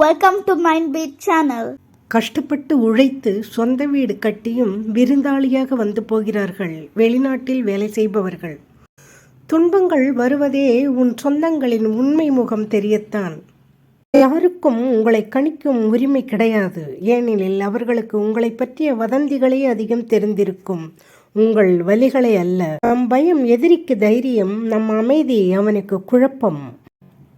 Welcome to mind beat channel கஷ்டப்பட்டு உழைத்து சொந்த வீடு கட்டியும் விருந்தாளியாக வந்து போகிறார்கள். வெளிநாட்டில் வேலை செய்பவர்கள். துன்பங்கள் வருவதே உன் சொந்தங்களின் உண்மை முகம் தெரியத்தான். யாருக்கும் உங்களை கணிக்கும் உரிமை கிடையாது. ஏனெனில் அவர்களுக்கு உங்களை பற்றிய வதந்திகளே அதிகம் தெரிந்திருக்கும். உங்கள் வலிகளை அல்ல. நம் பயம் எதிரிக்கு தைரியம் நம் அமைதி அவனுக்கு குழப்பம்.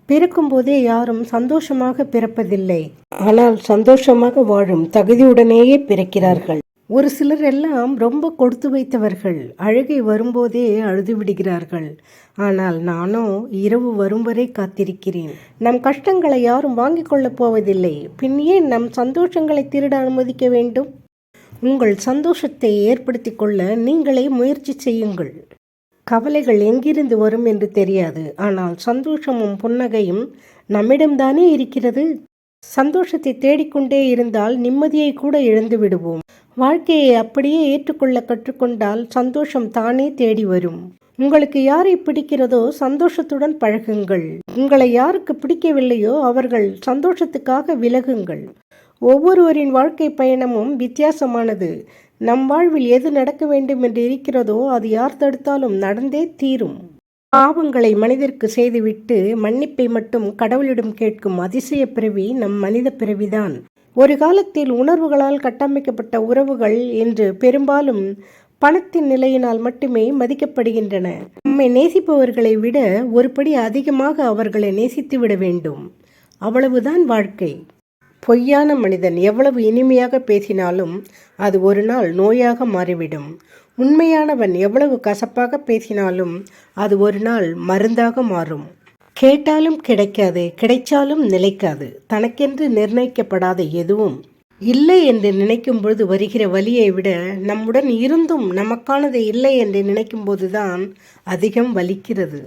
பிறக்கும்போதே யாரும் சந்தோஷமாக பிறப்பதில்லை. ஆனால் சந்தோஷமாக வாழும் தகுதியுடனேயே பிறக்கிறார்கள். ஒரு சிலர் எல்லாம் ரொம்ப கொடுத்து வைத்தவர்கள். அழுகை வரும்போதே அழுது விடுகிறார்கள். ஆனால் நானோ இரவு வரும் வரை காத்திருக்கிறேன். நம் கஷ்டங்களை யாரும் வாங்கிக் கொள்ளப் போவதில்லை. பின் ஏன் நம் சந்தோஷங்களை திருட அனுமதிக்க வேண்டும்? உங்கள் சந்தோஷத்தை ஏற்படுத்திக் கொள்ள நீங்களே முயற்சி செய்யுங்கள். கவலைகள் எங்கிருந்து வரும் என்று தெரியாது. ஆனால் சந்தோஷமும் புன்னகையும் நம்மிடம்தானே இருக்கிறது? சந்தோஷத்தை தேடிக்கொண்டே இருந்தால் நிம்மதியை கூட இழந்து விடுவோம். வாழ்க்கையை அப்படியே ஏற்றுக்கொள்ள கற்றுக்கொண்டால் சந்தோஷம் தானே தேடி வரும். உங்களுக்கு யாரை பிடிக்கிறதோ சந்தோஷத்துடன் பழகுங்கள். உங்களை யாருக்கு பிடிக்கவில்லையோ அவர்கள் சந்தோஷத்துக்காக விலகுங்கள். ஒவ்வொருவரின் வாழ்க்கை பயணமும் வித்தியாசமானது. நம் வாழ்வில் எது நடக்க வேண்டும் என்று இருக்கிறதோ அது யார் தடுத்தாலும் நடந்தே தீரும். பாவங்களை மனிதருக்கு செய்துவிட்டு மன்னிப்பை மட்டும் கடவுளிடம் கேட்கும் அதிசய பிறவி நம் மனித பிறவிதான். ஒரு காலத்தில் உணர்வுகளால் கட்டமைக்கப்பட்ட உறவுகள் இன்று பெரும்பாலும் பணத்தின் நிலையினால் மட்டுமே மதிக்கப்படுகின்றன. நம்மை நேசிப்பவர்களை விட ஒருபடி அதிகமாக அவர்களை நேசித்து விட வேண்டும். அவ்வளவுதான் வாழ்க்கை. பொய்யான மனிதன் எவ்வளவு இனிமையாக பேசினாலும் அது ஒரு நாள் நோயாக மாறிவிடும். உண்மையானவன் எவ்வளவு கசப்பாக பேசினாலும் அது ஒரு நாள் மருந்தாக மாறும். கேட்டாலும் கிடைக்காது கிடைச்சாலும் நிலைக்காது. தனக்கென்று நிர்ணயிக்கப்படாத எதுவும் இல்லை என்று நினைக்கும் பொழுது வருகிற வலியை விட நம்முடன் இருந்தும் நமக்கானது இல்லை என்று நினைக்கும் போதுதான் அதிகம் வலிக்கிறது.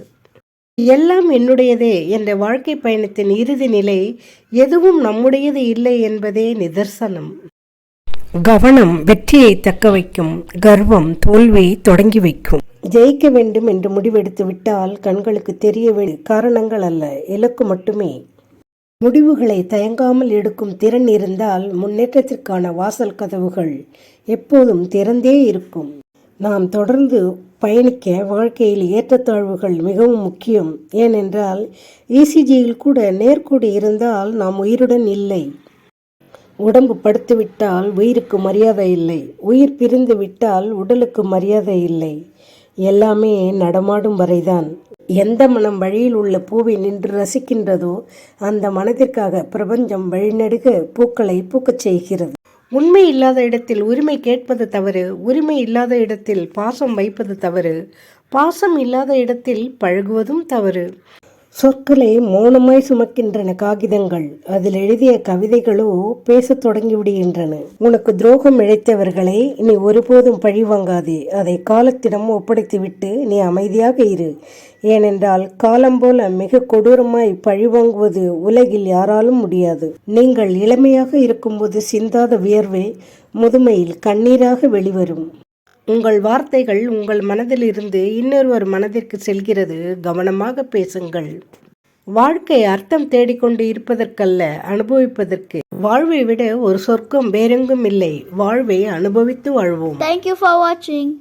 எல்லாம் என்னுடையதே என்ற வாழ்க்கை பயணத்தின் இறுதி நிலை எதுவும் நம்முடையது இல்லை என்பதே நிதர்சனம். கவனம் வெற்றியை தக்க வைக்கும் கர்வம் தோல்வியை தொடங்கி வைக்கும். ஜெயிக்க வேண்டும் என்று முடிவெடுத்து விட்டால் கண்களுக்கு தெரிய வேண்டிய காரணங்கள் அல்ல இலக்கு மட்டுமே. முடிவுகளை தயங்காமல் எடுக்கும் திறன் இருந்தால் முன்னேற்றத்திற்கான வாசல் கதவுகள் எப்போதும் திறந்தே இருக்கும். நாம் தொடர்ந்து பயணிக்க வாழ்க்கையில் ஏற்றத்தாழ்வுகள் மிகவும் முக்கியம். ஏனென்றால் இசிஜியில் கூட நேர்கூடி இருந்தால் நாம் உயிருடன் இல்லை. உடம்பு படுத்துவிட்டால் உயிருக்கு மரியாதை இல்லை. உயிர் பிரிந்து விட்டால் உடலுக்கு மரியாதை இல்லை. எல்லாமே நடமாடும் வரைதான். எந்த மனம் வழியில் உள்ள பூவை நின்று ரசிக்கின்றதோ அந்த மனதிற்காக பிரபஞ்சம் வழிநடுக பூக்களை பூக்கச் செய்கிறது. உண்மை இல்லாத இடத்தில் உரிமை கேட்பது தவறு உரிமை இல்லாத இடத்தில் பாசம் வைப்பது தவறு பாசம் இல்லாத இடத்தில் பழகுவதும் தவறு. சொற்களை மௌனமாய் சுமக்கின்றன காகிதங்கள். அதில் எழுதிய கவிதைகளோ பேசத் தொடங்கிவிடுகின்றன. உனக்கு துரோகம் இழைத்தவர்களை நீ ஒருபோதும் பழி வாங்காதே. அதை காலத்திடம் ஒப்படைத்துவிட்டு நீ அமைதியாக இரு. ஏனென்றால் காலம் போல மிக கொடூரமாய் பழி வாங்குவது உலகில் யாராலும் முடியாது. நீங்கள் இளமையாக இருக்கும்போது சிந்தாத வியர்வை முதுமையில் கண்ணீராக வெளிவரும். உங்கள் வார்த்தைகள் உங்கள் மனதிலிருந்து இன்னொருவர் மனதிற்கு செல்கிறது. கவனமாக பேசுங்கள். வாழ்க்கை அர்த்தம் தேடிக்கொண்டு இருப்பதற்கல்ல அனுபவிப்பதற்கு. வாழ்வை விட ஒரு சொர்க்கம் வேறெங்கும் இல்லை. வாழ்வை அனுபவித்து வாழ்வோம். தேங்க்யூ ஃபார் வாட்சிங்.